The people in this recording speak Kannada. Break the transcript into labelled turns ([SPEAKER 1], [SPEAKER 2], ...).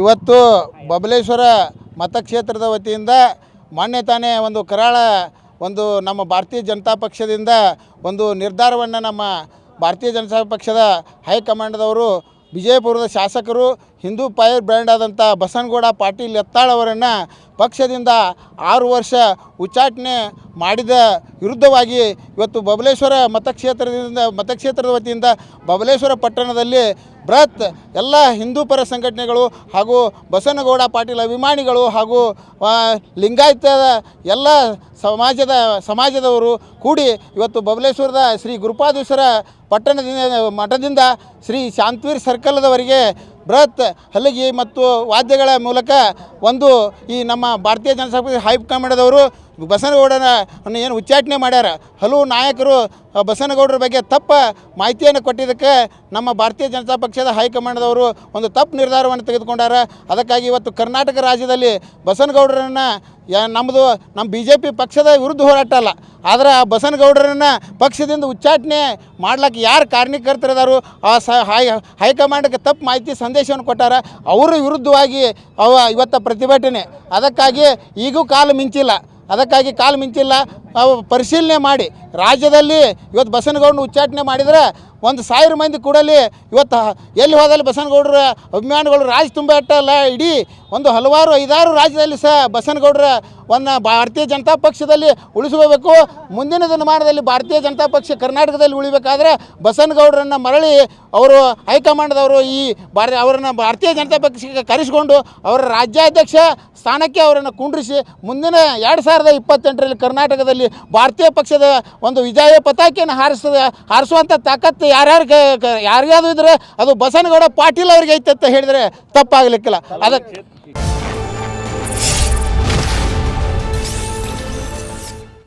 [SPEAKER 1] ಇವತ್ತು ಬಬಲೇಶ್ವರ ಮತಕ್ಷೇತ್ರದ ವತಿಯಿಂದ ಮೊನ್ನೆ ತಾನೇ ಒಂದು ಕರಾಳ, ಒಂದು ನಮ್ಮ ಭಾರತೀಯ ಜನತಾ ಪಕ್ಷದಿಂದ ಒಂದು ನಿರ್ಧಾರವನ್ನು ನಮ್ಮ ಭಾರತೀಯ ಜನತಾ ಪಕ್ಷದ ಹೈಕಮಾಂಡ್ದವರು, ವಿಜಯಪುರದ ಶಾಸಕರು ಹಿಂದೂ ಪಾಯರ್ ಬ್ರ್ಯಾಂಡ್ ಆದಂಥ ಬಸನಗೌಡ ಪಾಟೀಲ್ ಎತ್ತಾಳ್ ಅವರನ್ನು ಪಕ್ಷದಿಂದ ಆರು ವರ್ಷ ಉಚ್ಚಾಟನೆ ಮಾಡಿದ ವಿರುದ್ಧವಾಗಿ ಇವತ್ತು ಬಬಲೇಶ್ವರ ಮತಕ್ಷೇತ್ರದಿಂದ, ಮತಕ್ಷೇತ್ರದ ವತಿಯಿಂದ ಬಬಲೇಶ್ವರ ಪಟ್ಟಣದಲ್ಲಿ ಬೃಹತ್ ಎಲ್ಲ ಹಿಂದೂ ಪರ ಸಂಘಟನೆಗಳು ಹಾಗೂ ಬಸನಗೌಡ ಪಾಟೀಲ್ ಅಭಿಮಾನಿಗಳು ಹಾಗೂ ಲಿಂಗಾಯತ ಎಲ್ಲ ಸಮಾಜದ, ಸಮಾಜದವರು ಕೂಡಿ ಇವತ್ತು ಬಬಲೇಶ್ವರದ ಶ್ರೀ ಗುರುಪಾದೇಶ್ವರ ಪಟ್ಟಣದಿಂದ, ಮಠದಿಂದ ಶ್ರೀ ಶಾಂತವೀರ್ ಸರ್ಕಲ್ದವರೆಗೆ ಬೃಹತ್ ಹಲಗಿ ಮತ್ತು ವಾದ್ಯಗಳ ಮೂಲಕ ಒಂದು ಈ ನಮ್ಮ ಭಾರತೀಯ ಜನತಾ ಪಕ್ಷ ಹೈಕಮಾಂಡದವರು ಬಸನಗೌಡರ ಏನು ಉಚ್ಚಾಟನೆ ಮಾಡ್ಯಾರ. ಹಲವು ನಾಯಕರು ಬಸನಗೌಡರ ಬಗ್ಗೆ ತಪ್ಪ ಮಾಹಿತಿಯನ್ನು ಕೊಟ್ಟಿದ್ದಕ್ಕೆ ನಮ್ಮ ಭಾರತೀಯ ಜನತಾ ಪಕ್ಷದ ಹೈಕಮಾಂಡ್ದವರು ಒಂದು ತಪ್ಪು ನಿರ್ಧಾರವನ್ನು ತೆಗೆದುಕೊಂಡಾರ. ಅದಕ್ಕಾಗಿ ಇವತ್ತು ಕರ್ನಾಟಕ ರಾಜ್ಯದಲ್ಲಿ ಬಸನಗೌಡರನ್ನು ನಮ್ಮದು ನಮ್ಮ ಬಿ ಜೆ ಪಿ ಪಕ್ಷದ ವಿರುದ್ಧ ಹೋರಾಟ ಅಲ್ಲ. ಆದ್ರೆ ಆ ಬಸನಗೌಡರನ್ನು ಪಕ್ಷದಿಂದ ಉಚ್ಚಾಟನೆ ಮಾಡ್ಲಿಕ್ಕೆ ಯಾರು ಕಾರಣೀಕರ್ತರಿದಾರು ಆ ಸ ಹೈ ಹೈಕಮಾಂಡ್ಗೆ ತಪ್ಪು ಮಾಹಿತಿ ಸಂದೇಶವನ್ನು ಕೊಟ್ಟಾರ. ಅವರ ವಿರುದ್ಧವಾಗಿ ಅವ ಇವತ್ತು ಪ್ರತಿಭಟನೆ. ಅದಕ್ಕಾಗಿ ಈಗೂ ಕಾಲು ಮಿಂಚಿಲ್ಲ. ಅದಕ್ಕಾಗಿ ಕಾಲು ಮಿಂಚಿಲ್ಲ. ಅವು ಪರಿಶೀಲನೆ ಮಾಡಿ. ರಾಜ್ಯದಲ್ಲಿ ಇವತ್ತು ಬಸನಗೌಡನ ಉಚ್ಚಾಟನೆ ಮಾಡಿದರೆ ಒಂದು ಸಾವಿರ ಮಂದಿ ಕೂಡಲಿ ಇವತ್ತು ಎಲ್ಲಿ ಹೋದಲ್ಲಿ ಬಸನಗೌಡರ ಅಭಿಮಾನಿಗಳು ರಾಜ್ ತುಂಬ ಇಟ್ಟಲ್ಲ ಇಡೀ ಒಂದು ಹಲವಾರು ಐದಾರು ರಾಜ್ಯದಲ್ಲಿ ಸಹ ಬಸನಗೌಡರ ಒಂದು ಭಾರತೀಯ ಜನತಾ ಪಕ್ಷದಲ್ಲಿ ಉಳಿಸ್ಕೋಬೇಕು. ಮುಂದಿನ ದಿನಮಾನದಲ್ಲಿ ಭಾರತೀಯ ಜನತಾ ಪಕ್ಷ ಕರ್ನಾಟಕದಲ್ಲಿ ಉಳಿಬೇಕಾದ್ರೆ ಬಸನಗೌಡರನ್ನು ಮರಳಿ ಅವರು ಹೈಕಮಾಂಡ್ದವರು ಈ ಭಾರ, ಅವರನ್ನು ಭಾರತೀಯ ಜನತಾ ಪಕ್ಷಕ್ಕೆ ಕರೆಸಿಕೊಂಡು ಅವರ ರಾಜ್ಯಾಧ್ಯಕ್ಷ ಸ್ಥಾನಕ್ಕೆ ಅವರನ್ನು ಕುಂಡ್ರಿಸಿ ಮುಂದಿನ ಎರಡು ಸಾವಿರದ ಇಪ್ಪತ್ತೆಂಟರಲ್ಲಿ ಕರ್ನಾಟಕದಲ್ಲಿ ಭಾರತೀಯ ಪಕ್ಷದ ಒಂದು ವಿಜಯ ಪತಾಕೆಯನ್ನು ಹಾರಿಸದ ಹಾರಿಸುವಂಥ ತಾಕತ್ತು ಯಾರ್ಯಾರು ಯಾರಿಗಾದ್ರು ಇದ್ರೆ ಅದು ಬಸನಗೌಡ ಪಾಟೀಲ್ ಅವ್ರಿಗೆ ಐತೆ ಅಂತ ಹೇಳಿದರೆ ತಪ್ಪಾಗಲಿಕ್ಕಿಲ್ಲ. ಅದಕ್ಕೆ